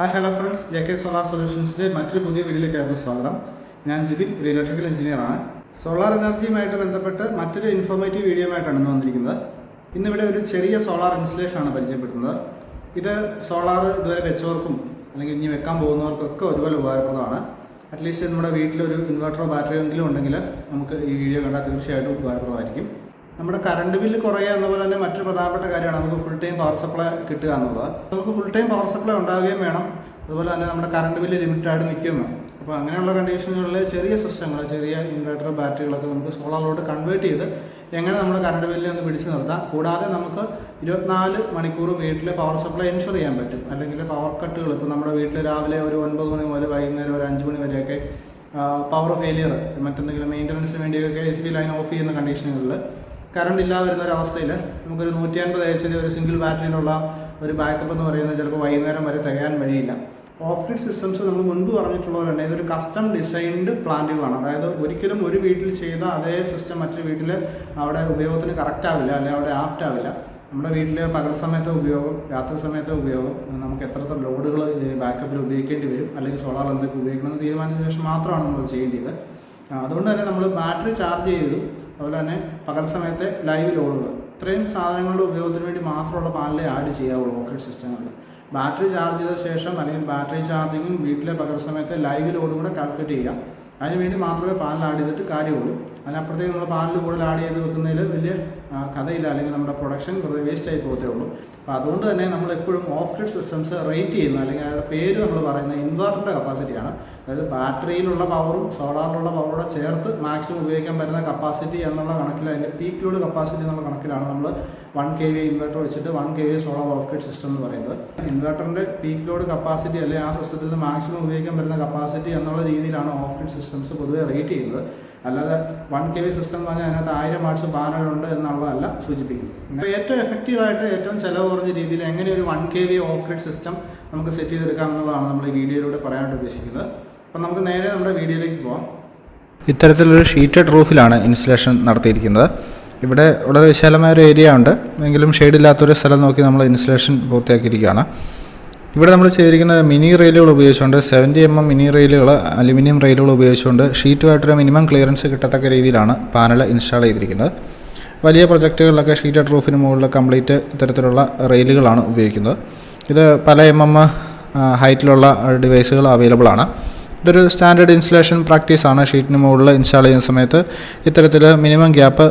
Hi hello friends J K solar സൊല്യൂഷൻസിന്റെ മറ്റൊരു പുതിയ വീഡിയോയിലേക്ക് ആയിരുന്നു സ്വാഗതം. ഞാൻ ജിബിൻ ഒരു ഇലക്ട്രിക്കൽ എഞ്ചിനീയറാണ് സോളാർ എനർജിയുമായിട്ട് ബന്ധപ്പെട്ട് മറ്റൊരു ഇൻഫോർമേറ്റീവ് വീഡിയോയുമായിട്ടാണ് ഇന്ന് വന്നിരിക്കുന്നത്. ഇന്നിവിടെ ഒരു ചെറിയ സോളാർ ഇൻസ്റ്റലേഷൻ ആണ് പരിചയപ്പെടുത്തുന്നത്. ഇത് സോളാർ ഇതുവരെ വെച്ചവർക്കും അല്ലെങ്കിൽ ഇനി വെക്കാൻ പോകുന്നവർക്കൊക്കെ ഒരുപോലെ ഉപകാരപ്രദമാണ്. അറ്റ്ലീസ്റ്റ് നമ്മുടെ വീട്ടിലൊരു ഇൻവെർട്ടറോ ബാറ്ററിയോ എങ്കിലും ഉണ്ടെങ്കിൽ നമുക്ക് ഈ വീഡിയോ കണ്ടാൽ തീർച്ചയായിട്ടും ഉപകാരപ്രദമായിരിക്കും. നമ്മുടെ കറണ്ട് ബില്ല് കുറയുക എന്നപോലെ തന്നെ മറ്റൊരു പ്രധാനപ്പെട്ട കാര്യമാണ്. നമുക്ക് ഫുൾ ടൈം പവർ സപ്ലൈ കിട്ടുക എന്നുള്ളത്. നമുക്ക് ഫുൾ ടൈം പവർ സപ്ലൈ ഉണ്ടാവുകയും വേണം. അതുപോലെ തന്നെ നമ്മുടെ കറണ്ട് ബില്ല് ലിമിറ്റഡ് നിൽക്കുകയും വേണം. അപ്പോൾ അങ്ങനെയുള്ള കണ്ടീഷനുകളിൽ ചെറിയ സിസ്റ്റങ്ങൾ ചെറിയ ഇൻവെർട്ടർ ബാറ്ററികളൊക്കെ നമുക്ക് സോളാറിലോട്ട് കൺവേർട്ട് ചെയ്ത് എങ്ങനെ നമ്മുടെ കറണ്ട് ബില്ല് ഒന്ന് പിടിച്ചു നിർത്താം. കൂടാതെ നമുക്ക് ഇരുപത്തിനാല് മണിക്കൂർ വീട്ടിലെ പവർ സപ്ലൈ എൻഷുർ ചെയ്യാൻ പറ്റും. അല്ലെങ്കിൽ പവർ കട്ടുകൾ ഇപ്പോൾ നമ്മുടെ വീട്ടിൽ രാവിലെ ഒരു ഒൻപത് മണി മുതൽ വൈകുന്നേരം ഒരു അഞ്ച് മണി വരെയൊക്കെ പവർ ഫെയിലിയർ മറ്റെന്തെങ്കിലും മെയിന്റനൻസിന് വേണ്ടിയൊക്കെ A C B line off ചെയ്യുന്ന കണ്ടീഷനുകളിൽ കറണ്ട് ഇല്ലാതെ വരുന്ന ഒരു അവസ്ഥയിൽ നമുക്കൊരു നൂറ്റി അൻപത് എച്ച് ഒരു സിംഗിൾ ബാറ്ററിയിലുള്ള ഒരു ബാക്കപ്പ് എന്ന് പറയുന്നത് ചിലപ്പോൾ വൈകുന്നേരം വരെ തികയാൻ വഴിയില്ല. ഓഫ് ഗ്രിഡ് സിസ്റ്റംസ് നമ്മൾ മുൻപ് പറഞ്ഞിട്ടുള്ളവരുണ്ട്. ഇതൊരു കസ്റ്റം ഡിസൈൻഡ് പ്ലാന്റുകളാണ് അതായത് ഒരിക്കലും ഒരു വീട്ടിൽ ചെയ്ത അതേ സിസ്റ്റം മറ്റൊരു വീട്ടിൽ അവിടെ ഉപയോഗത്തിന് കറക്റ്റ് ആവില്ല അല്ലെങ്കിൽ അവിടെ ആപ്റ്റ് ആവില്ല. നമ്മുടെ വീട്ടിൽ പകൽ സമയത്തെ ഉപയോഗം രാത്രി സമയത്തെ ഉപയോഗം നമുക്ക് എത്രത്തോളം ലോഡുകൾ ബാക്കപ്പിൽ ഉപയോഗിക്കേണ്ടി വരും അല്ലെങ്കിൽ സോളാർ എന്തൊക്കെ ഉപയോഗിക്കണമെന്ന് തീരുമാനിച്ച ശേഷം മാത്രമാണ് നമ്മൾ ചെയ്യേണ്ടത്. അതുകൊണ്ട് തന്നെ നമ്മൾ ബാറ്ററി ചാർജ് ചെയ്തു അതുപോലെ തന്നെ പകൽ സമയത്തെ ലൈവ് ലോഡുകൾ ഇത്രയും സാധനങ്ങളുടെ ഉപയോഗത്തിന് വേണ്ടി മാത്രമുള്ള പാനലേ ആഡ് ചെയ്യാവുള്ളൂ ഓക്കറ്റ് സിസ്റ്റങ്ങളിൽ ബാറ്ററി ചാർജ് ചെയ്ത ശേഷം അല്ലെങ്കിൽ ബാറ്ററി ചാർജിങ്ങും വീട്ടിലെ പകൽ സമയത്തെ ലൈവ് ലോഡും കൂടെ കാൽക്കുലേറ്റ് ചെയ്യാം അതിന് വേണ്ടി മാത്രമേ പാനൽ ആഡ് ചെയ്തിട്ട് കാര്യമുള്ളൂ. അതിനപ്പുറത്തേക്ക് നമ്മൾ പാനൽ കൂടുതൽ ആഡ് ചെയ്ത് വെക്കുന്നതിൽ വലിയ ആ, കഥയില്ല അല്ലെങ്കിൽ നമ്മുടെ പ്രൊഡക്ഷൻ വെറുതെ വേസ്റ്റ് ആയി പോകത്തേ ഉള്ളൂ. അപ്പോൾ അതുകൊണ്ട് തന്നെ നമ്മൾ എപ്പോഴും ഓഫ് ഗ്രിഡ് സിസ്റ്റംസ് റേറ്റ് ചെയ്യുന്ന അല്ലെങ്കിൽ അയാളുടെ പേര് നമ്മൾ പറയുന്ന ഇൻവേർട്ടറിന്റെ കപ്പാസിറ്റിയാണ് അതായത് ബാറ്ററിയിലുള്ള പവറും സോളാറിലുള്ള പവറോടെ ചേർത്ത് മാക്സിമം ഉപയോഗിക്കാൻ പറ്റുന്ന കപ്പാസിറ്റി എന്നുള്ള കണക്കിൽ അതിന്റെ പീക്ക് ലോഡ് കപ്പാസിറ്റി എന്നുള്ള കണക്കിലാണ് നമ്മൾ വൺ കെ വി ഇൻവെർട്ടർ വെച്ചിട്ട് one K V solar off grid system എന്ന് പറയുന്നത്. ഇൻവെർട്ടറിന്റെ പീക്ക് ലോഡ് കപ്പാസിറ്റി അല്ലെങ്കിൽ ആ സിസ്റ്റത്തിൽ മാക്സിമം ഉപയോഗിക്കാൻ പറ്റുന്ന കപ്പാസിറ്റി എന്നുള്ള രീതിയിലാണ് ഓഫ് ഗ്രിഡ് സിസ്റ്റംസ് പൊതുവെ റേറ്റ് ചെയ്യുന്നത്. അല്ലാതെ വൺ കെ വി സിസ്റ്റം എന്ന് പറഞ്ഞാൽ അതിനകത്ത് ആയിരം വാട്ട്സ് പാനലുണ്ട് എന്നുള്ളതല്ല സൂചിപ്പിക്കുന്നത്. അപ്പോൾ ഏറ്റവും എഫക്റ്റീവായിട്ട് ഏറ്റവും ചിലവ് കുറഞ്ഞ രീതിയിൽ എങ്ങനെ ഒരു one K V off grid system നമുക്ക് സെറ്റ് ചെയ്തെടുക്കാം എന്നുള്ളതാണ് നമ്മൾ ഈ വീഡിയോയിലൂടെ പറയാനായിട്ട് ഉദ്ദേശിക്കുന്നത്. അപ്പം നമുക്ക് നേരെ നമ്മുടെ വീഡിയോയിലേക്ക് പോകാം ഇത്തരത്തിലൊരു ഷീറ്റഡ് റൂഫിലാണ് ഇൻസ്റ്റലേഷൻ നടത്തിയിരിക്കുന്നത്. ഇവിടെ വളരെ വിശാലമായ ഒരു ഏരിയ ഉണ്ട്. എങ്കിലും ഷെയ്ഡില്ലാത്തൊരു സ്ഥലം നോക്കി നമ്മൾ ഇൻസ്റ്റലേഷൻ പൂർത്തിയാക്കിയിരിക്കുകയാണ്. ഇവിടെ നമ്മൾ ചെയ്തിരിക്കുന്നത് മിനി റെയിലുകൾ ഉപയോഗിച്ചുകൊണ്ട് സെവന്റി എം എം മിനി റെയിലുകൾ അലുമിനിയം റെയിലുകൾ ഉപയോഗിച്ചുകൊണ്ട് വാട്ടർ മിനിമം ക്ലിയറൻസ് കിട്ടത്തക്ക രീതിയിലാണ് പാനൽ ഇൻസ്റ്റാൾ ചെയ്തിരിക്കുന്നത്. വലിയ പ്രൊജക്റ്റുകളിലൊക്കെ ഷീറ്റഡ് റൂഫിന് മുകളിൽ കംപ്ലീറ്റ് ഇത്തരത്തിലുള്ള റെയിലുകളാണ് ഉപയോഗിക്കുന്നത്. ഇത് പല എം എം ഹൈറ്റിലുള്ള ഡിവൈസുകൾ അവൈലബിൾ ആണ്. ഇതൊരു സ്റ്റാൻഡേർഡ് ഇൻസ്റ്റലേഷൻ ആണ്. ഷീറ്റിന് മുകളിൽ ഇൻസ്റ്റാൾ ചെയ്യുന്ന സമയത്ത് ഇത്തരത്തിൽ മിനിമം ഗ്യാപ്പ്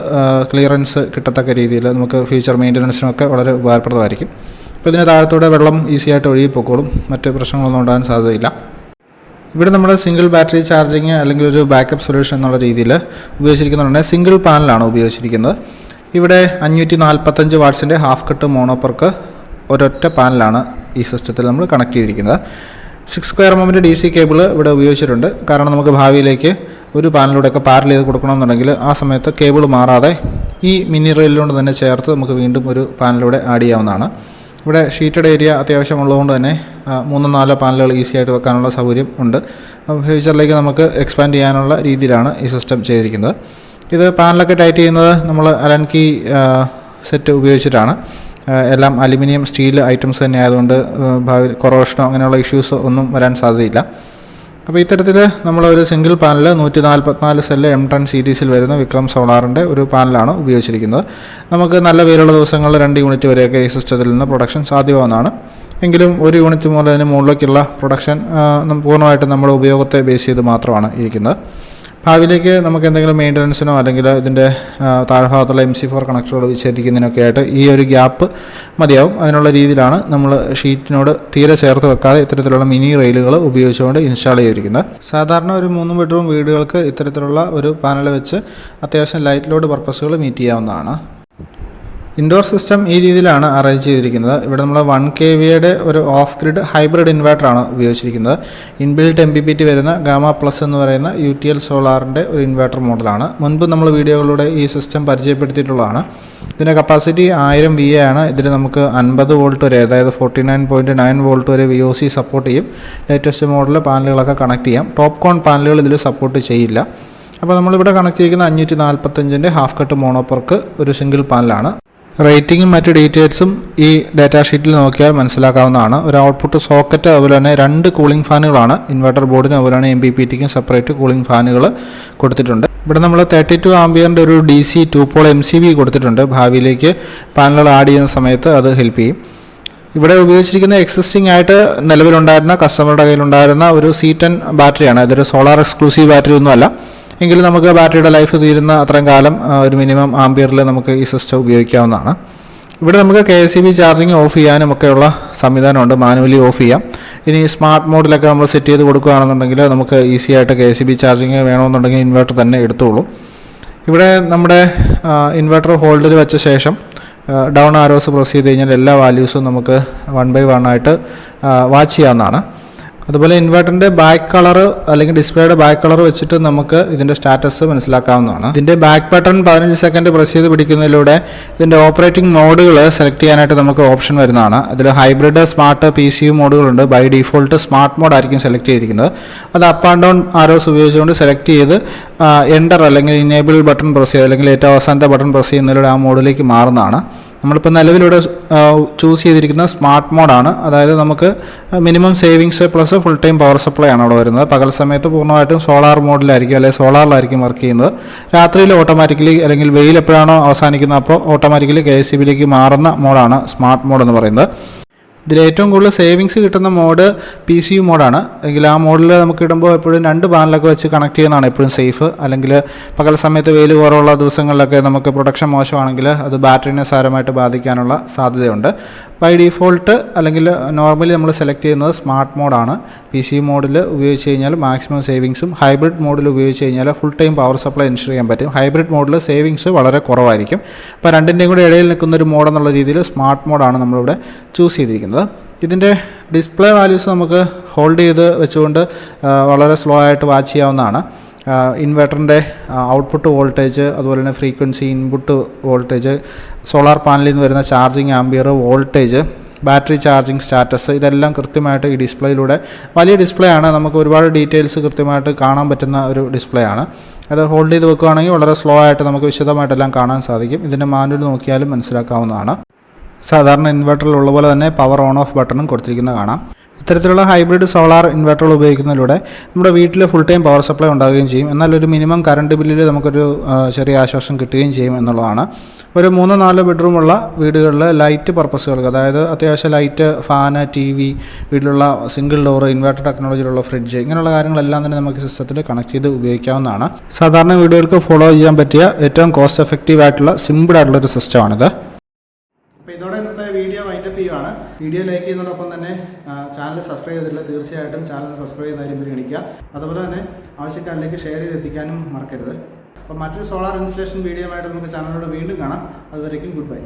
ക്ലിയറൻസ് കിട്ടത്തക്ക രീതിയിൽ നമുക്ക് ഫ്യൂച്ചർ മെയിന്റനൻസിനൊക്കെ വളരെ ഉപകാരപ്രദമായിരിക്കും. അപ്പോൾ ഇതിന് താഴത്തൂടെ വെള്ളം ഈസി ആയിട്ട് ഒഴുകി പൊക്കോളും. മറ്റ് പ്രശ്നങ്ങളൊന്നും ഉണ്ടാകാൻ സാധ്യതയില്ല. ഇവിടെ നമ്മൾ സിംഗിൾ ബാറ്ററി ചാർജിങ് അല്ലെങ്കിൽ ഒരു ബാക്കപ്പ് സൊല്യൂഷൻ എന്നുള്ള രീതിയിൽ ഉപയോഗിച്ചിരിക്കുന്നുണ്ട്. സിംഗിൾ പാനലാണ് ഉപയോഗിച്ചിരിക്കുന്നത്. ഇവിടെ അഞ്ഞൂറ്റി നാൽപ്പത്തഞ്ച് വാട്ട്സിന്റെ ഹാഫ് കട്ട് മോണോപ്പർക്ക് ഒരൊറ്റ പാനലാണ് ഈ സിസ്റ്റത്തിൽ നമ്മൾ കണക്ട് ചെയ്തിരിക്കുന്നത്. സിക്സ് സ്ക്വയർ എമ്മിന്റെ ഡി സി കേബിൾ ഇവിടെ ഉപയോഗിച്ചിട്ടുണ്ട്. കാരണം നമുക്ക് ഭാവിയിലേക്ക് ഒരു പാനലിലൂടെയൊക്കെ പാരൽ ചെയ്ത് കൊടുക്കണമെന്നുണ്ടെങ്കിൽ ആ സമയത്ത് കേബിൾ മാറാതെ ഈ മിനി റെയിലിനോട് തന്നെ ചേർത്ത് നമുക്ക് വീണ്ടും ഒരു പാനലൂടെ ആഡ് ചെയ്യാവുന്നതാണ്. ഇവിടെ ഷീറ്റഡ് ഏരിയ അത്യാവശ്യം ഉള്ളതുകൊണ്ട് തന്നെ മൂന്നോ നാലോ പാനലുകൾ ഈസി ആയിട്ട് വെക്കാനുള്ള സൗകര്യം ഉണ്ട്. ഫ്യൂച്ചറിലേക്ക് നമുക്ക് എക്സ്പാൻഡ് ചെയ്യാനുള്ള രീതിയിലാണ് ഈ സിസ്റ്റം ചെയ്തിരിക്കുന്നത്. ഇത് പാനലൊക്കെ ടൈറ്റ് ചെയ്യുന്നത് നമ്മൾ അലൻ കീ സെറ്റ് ഉപയോഗിച്ചിട്ടാണ്. എല്ലാം അലുമിനിയം സ്റ്റീൽ ഐറ്റംസ് തന്നെ ആയതുകൊണ്ട് ഭാവി കൊറോഷനോ അങ്ങനെയുള്ള ഇഷ്യൂസ് ഒന്നും വരാൻ സാധ്യതയില്ല. അപ്പോൾ ഇത്തരത്തിൽ നമ്മൾ ഒരു സിംഗിൾ പാനൽ നൂറ്റി നാൽപ്പത്തിനാല് സെല്ല് എം ടെൻ സീരീസിൽ വരുന്ന വിക്രം സോളാറിന്റെ ഒരു പാനലാണ് ഉപയോഗിച്ചിരിക്കുന്നത്. നമുക്ക് നല്ല വെയിലുള്ള ദിവസങ്ങളിൽ രണ്ട് യൂണിറ്റ് വരെയൊക്കെ ഈ സിസ്റ്റത്തിൽ നിന്ന് പ്രൊഡക്ഷൻ സാധ്യമാവുന്നതാണ്. എങ്കിലും ഒരു യൂണിറ്റ് മുതൽ അതിന് മുകളിലേക്കുള്ള പ്രൊഡക്ഷൻ പൂർണമായിട്ടും നമ്മുടെ ഉപയോഗത്തെ ബേസ് ചെയ്ത് മാത്രമാണ് ഇരിക്കുന്നത്. ഭാവിയിലേക്ക് നമുക്ക് എന്തെങ്കിലും മെയിന്റനൻസിനോ അല്ലെങ്കിൽ ഇതിന്റെ താഴ്ഭാഗത്തുള്ള എം സി ഫോർ കണക്ടറുകൾ വിച്ഛേദിക്കുന്നതിനൊക്കെ ആയിട്ട് ഈ ഒരു ഗ്യാപ്പ് മതിയാവും. അതിനുള്ള രീതിയിലാണ് നമ്മൾ ഷീറ്റിനോട് തീരെ ചേർത്ത് വെക്കാതെ ഇത്തരത്തിലുള്ള മിനി റെയിലുകൾ ഉപയോഗിച്ചുകൊണ്ട് ഇൻസ്റ്റാൾ ചെയ്തിരിക്കുന്നത്. സാധാരണ ഒരു മൂന്ന് ബെഡ്റൂം വീടുകൾക്ക് ഇത്തരത്തിലുള്ള ഒരു പാനൽ വെച്ച് അത്യാവശ്യം ലൈറ്റ് ലോഡ് പർപ്പസുകൾ മീറ്റ് ചെയ്യാവുന്നതാണ്. ഇൻഡോർ സിസ്റ്റം ഈ രീതിയിലാണ് അറേഞ്ച് ചെയ്തിരിക്കുന്നത്. ഇവിടെ നമ്മൾ വൺ കെ വിയുടെ ഒരു ഓഫ് ഗ്രിഡ് ഹൈബ്രിഡ് ഇൻവേർട്ടറാണ് ഉപയോഗിച്ചിരിക്കുന്നത്. Inbuilt M P P T വരുന്ന ഗാമ പ്ലസ് എന്ന് പറയുന്ന യു ടി എൽ സോളാറിന്റെ ഒരു ഇൻവേർട്ടർ മോഡലാണ് മുൻപ് നമ്മൾ വീഡിയോകളിലൂടെ ഈ സിസ്റ്റം പരിചയപ്പെടുത്തിയിട്ടുള്ളതാണ്. ഇതിന്റെ കപ്പാസിറ്റി ആയിരം വി എ ആണ്. ഇതിൽ നമുക്ക് അൻപത് വോൾട്ട് വരെ അതായത് forty nine point nine volt വരെ വി ഒ സി സപ്പോർട്ട് ചെയ്യും. ലേറ്റസ്റ്റ് മോഡൽ പാനലുകളൊക്കെ കണക്ട് ചെയ്യാം. ടോപ്പ് കോൺ പാനലുകൾ ഇതിൽ സപ്പോർട്ട് ചെയ്യില്ല. അപ്പോൾ നമ്മളിവിടെ കണക്ട് ചെയ്തിരിക്കുന്ന അഞ്ഞൂറ്റി നാൽപ്പത്തഞ്ചിന്റെ ഹാഫ് കട്ട് മോണോപ്പർക്ക് ഒരു സിംഗിൾ പാനലാണ് റേറ്റിംഗും മറ്റ് ഡീറ്റെയിൽസും ഈ ഡാറ്റാ ഷീറ്റിൽ നോക്കിയാൽ മനസ്സിലാക്കാവുന്നതാണ്. ഒരു ഔട്ട്പുട്ട് സോക്കറ്റ് അതുപോലെ തന്നെ രണ്ട് കൂളിംഗ് ഫാനുകളാണ് ഇൻവെർട്ടർ ബോർഡിന് അതുപോലെ തന്നെ എം ബി പി ടിക്കും സെപ്പറേറ്റ് കൂളിംഗ് ഫാനുകൾ കൊടുത്തിട്ടുണ്ട്. ഇവിടെ നമ്മൾ തേർട്ടി ടു ആംബിയറിന്റെ ഒരു D C two pole M C B കൊടുത്തിട്ടുണ്ട്. ഭാവിയിലേക്ക് പാനലുകൾ ആഡ് ചെയ്യുന്ന സമയത്ത് അത് ഹെൽപ്പ് ചെയ്യും. ഇവിടെ ഉപയോഗിച്ചിരിക്കുന്ന എക്സിസ്റ്റിംഗ് ആയിട്ട് നിലവിലുണ്ടായിരുന്ന കസ്റ്റമറുടെ കയ്യിലുണ്ടായിരുന്ന ഒരു സി ടെൻ ബാറ്ററിയാണ് ഇതൊരു സോളാർ എക്സ്ക്ലൂസീവ് ബാറ്ററി ഒന്നുമല്ല. എങ്കിലും നമുക്ക് ബാറ്ററിയുടെ ലൈഫ് തീരുന്ന അത്രയും കാലം ഒരു മിനിമം ആംബിയറിൽ നമുക്ക് ഈ സിസ്റ്റം ഉപയോഗിക്കാവുന്നതാണ്. ഇവിടെ നമുക്ക് K S E B charging off ചെയ്യാനും ഒക്കെയുള്ള സംവിധാനമുണ്ട് മാനുവലി ഓഫ് ചെയ്യാം. ഇനി സ്മാർട്ട് മോഡിലൊക്കെ നമ്മൾ സെറ്റ് ചെയ്ത് കൊടുക്കുകയാണെന്നുണ്ടെങ്കിൽ നമുക്ക് ഈസി ആയിട്ട് K S E B charging വേണമെന്നുണ്ടെങ്കിൽ ഇൻവെർട്ടർ തന്നെ എടുത്തോളൂ. ഇവിടെ നമ്മുടെ ഇൻവെർട്ടർ ഹോൾഡിൽ വെച്ച ശേഷം ഡൗൺ ആരോസ് പ്രസ് ചെയ്ത് കഴിഞ്ഞാൽ എല്ലാ വാല്യൂസും നമുക്ക് വൺ ബൈ വൺ ആയിട്ട് വാച്ച് ചെയ്യാവുന്നതാണ്. അതുപോലെ ഇൻവെർട്ടറിന്റെ ബാക്ക് കളർ അല്ലെങ്കിൽ ഡിസ്പ്ലേയുടെ ബാക്ക് കളർ വെച്ചിട്ട് നമുക്ക് ഇതിന്റെ സ്റ്റാറ്റസ് മനസ്സിലാക്കാവുന്നതാണ്. ഇതിന്റെ ബാക്ക് ബട്ടൺ പതിനഞ്ച് സെക്കൻഡ് പ്രസ് ചെയ്ത് പിടിക്കുന്നതിലൂടെ ഇതിന്റെ ഓപ്പറേറ്റിംഗ് മോഡുകൾ സെലക്ട് ചെയ്യാനായിട്ട് നമുക്ക് ഓപ്ഷൻ വരുന്നതാണ്. അതിൽ hybrid smart P C U മോഡുകളുണ്ട് by default smart mode ആയിരിക്കും സെലക്ട് ചെയ്തിരിക്കുന്നത്. അത് അപ്പ് ആൻഡ് ഡൗൺ ആരോസ് ഉപയോഗിച്ചുകൊണ്ട് സെലക്ട് ചെയ്ത് എന്റർ അല്ലെങ്കിൽ ഇനേബിൾ ബട്ടൺ പ്രസ് ചെയ്യുക അല്ലെങ്കിൽ ഏറ്റവും അവസാനത്തെ ബട്ടൺ പ്രസ് ചെയ്യുന്നതിലൂടെ ആ മോഡിലേക്ക് മാറുന്നതാണ്. നമ്മളിപ്പോൾ നിലവിലൂടെ ചൂസ് ചെയ്തിരിക്കുന്ന സ്മാർട്ട് മോഡാണ് അതായത് നമുക്ക് minimum savings plus full time power supply ആണ് അവിടെ വരുന്നത്. പകൽ സമയത്ത് പൂർണമായിട്ടും സോളാർ മോഡിലായിരിക്കും അല്ലെങ്കിൽ സോളാറിലായിരിക്കും വർക്ക് ചെയ്യുന്നത്. രാത്രിയിൽ ഓട്ടോമാറ്റിക്കലി അല്ലെങ്കിൽ വെയിൽ എപ്പോഴാണോ അവസാനിക്കുന്നത് അപ്പോൾ ഓട്ടോമാറ്റിക്കലി കെ എസ് സി ബിയിലേക്ക് മാറുന്ന മോഡാണ് സ്മാർട്ട് മോഡ് എന്ന് പറയുന്നത്. ഇതിൽ ഏറ്റവും കൂടുതൽ സേവിങ്സ് കിട്ടുന്ന മോഡ് പി സി യു മോഡാണ് എങ്കിൽ ആ മോഡിൽ നമുക്ക് ഇടുമ്പോൾ എപ്പോഴും രണ്ട് പാനലൊക്കെ വെച്ച് കണക്ട് ചെയ്യുന്നതാണ് എപ്പോഴും സേഫ് അല്ലെങ്കിൽ പകൽ സമയത്ത് വെയിൽ കുറവുള്ള ദിവസങ്ങളിലൊക്കെ നമുക്ക് പ്രൊഡക്ഷൻ മോശമാണെങ്കിൽ അത് ബാറ്ററിനെ സാരമായിട്ട് ബാധിക്കാനുള്ള സാധ്യതയുണ്ട്. ബൈ ഡിഫോൾട്ട് അല്ലെങ്കിൽ നോർമലി നമ്മൾ സെലക്ട് ചെയ്യുന്നത് സ്മാർട്ട് മോഡാണ് പി സി മോഡിൽ ഉപയോഗിച്ച് കഴിഞ്ഞാൽ മാക്സിമം സേവിങ്സും ഹൈബ്രിഡ് മോഡിൽ ഉപയോഗിച്ച് കഴിഞ്ഞാൽ full time power supply ensure ചെയ്യാൻ പറ്റും. ഹൈബ്രിഡ് മോഡിൽ സേവിങ്സ് വളരെ കുറവായിരിക്കും. അപ്പോൾ രണ്ടിന്റെയും കൂടെ ഇടയിൽ നിൽക്കുന്ന ഒരു മോഡെന്നുള്ള രീതിയിൽ സ്മാർട്ട് മോഡാണ് നമ്മളിവിടെ ചൂസ് ചെയ്തിരിക്കുന്നത്. ഇതിന്റെ ഡിസ്പ്ലേ വാല്യൂസ് നമുക്ക് ഹോൾഡ് ചെയ്ത് വെച്ചുകൊണ്ട് വളരെ സ്ലോ ആയിട്ട് വാച്ച് ചെയ്യാവുന്നതാണ്. ഇൻവെർട്ടറിന്റെ ഔട്ട്പുട്ട് വോൾട്ടേജ് അതുപോലെ തന്നെ ഫ്രീക്വൻസി ഇൻപുട്ട് വോൾട്ടേജ് സോളാർ പാനലിൽ നിന്ന് വരുന്ന charging ampere voltage battery charging status ഇതെല്ലാം കൃത്യമായിട്ട് ഈ ഡിസ്പ്ലേയിലൂടെ വലിയ ഡിസ്പ്ലേ ആണ്. നമുക്ക് ഒരുപാട് ഡീറ്റെയിൽസ് കൃത്യമായിട്ട് കാണാൻ പറ്റുന്ന ഒരു ഡിസ്പ്ലേ ആണ്. അത് ഹോൾഡ് ചെയ്ത് വെക്കുകയാണെങ്കിൽ വളരെ സ്ലോ ആയിട്ട് നമുക്ക് വിശദമായിട്ടെല്ലാം കാണാൻ സാധിക്കും. ഇതിന്റെ മാനുവൽ നോക്കിയാലും മനസ്സിലാക്കാവുന്നതാണ്. സാധാരണ ഇൻവെർട്ടറിലുള്ള പോലെ തന്നെ പവർ ഓൺ ഓഫ് ബട്ടണും കൊടുത്തിരിക്കുന്നത് കാണാം. ഇത്തരത്തിലുള്ള ഹൈബ്രിഡ് സോളാർ ഇൻവെർട്ടറുകൾ ഉപയോഗിക്കുന്നതിലൂടെ നമ്മുടെ വീട്ടിൽ ഫുൾ ടൈം പവർ സപ്ലൈ ഉണ്ടാവുകയും ചെയ്യും. എന്നാൽ ഒരു മിനിമം കറണ്ട് ബില്ലിൽ നമുക്കൊരു ചെറിയ ആശ്വാസം കിട്ടുകയും ചെയ്യും എന്നുള്ളതാണ്. ഒരു മൂന്നോ നാലോ ബെഡ്റൂമുള്ള വീടുകളിൽ ലൈറ്റ് പർപ്പസുകൾക്ക് അതായത് അത്യാവശ്യം ലൈറ്റ് ഫാന് ടി വി വീട്ടിലുള്ള സിംഗിൾ ഡോർ ഇൻവെർട്ടർ ടെക്നോളജിയിലുള്ള ഫ്രിഡ്ജ് ഇങ്ങനെയുള്ള കാര്യങ്ങളെല്ലാം തന്നെ നമുക്ക് സിസ്റ്റത്തിൽ കണക്ട് ചെയ്ത് ഉപയോഗിക്കാവുന്നതാണ്. സാധാരണ വീടുകൾക്ക് ഫോളോ ചെയ്യാൻ പറ്റിയ ഏറ്റവും കോസ്റ്റ് എഫക്റ്റീവ് ആയിട്ടുള്ള സിമ്പിൾ ആയിട്ടുള്ള ഒരു സിസ്റ്റമാണിത് വീഡിയോ ലൈക്ക് ചെയ്യുന്നതോടൊപ്പം തന്നെ ചാനൽ സബ്സ്ക്രൈബ് ചെയ്തിട്ടില്ല തീർച്ചയായിട്ടും ചാനൽ സബ്സ്ക്രൈബ് കാര്യം പരിഗണിക്കുക അതുപോലെ തന്നെ ആവശ്യക്കാരിലേക്ക് ഷെയർ ചെയ്ത് എത്തിക്കാനും മറക്കരുത്. അപ്പോൾ മറ്റൊരു സോളാർ ഇൻസ്റ്റലേഷൻ വീഡിയോ ആയിട്ട് നമുക്ക് ചാനലിലൂടെ വീണ്ടും കാണാം. അതുവരേക്കും ഗുഡ് ബൈ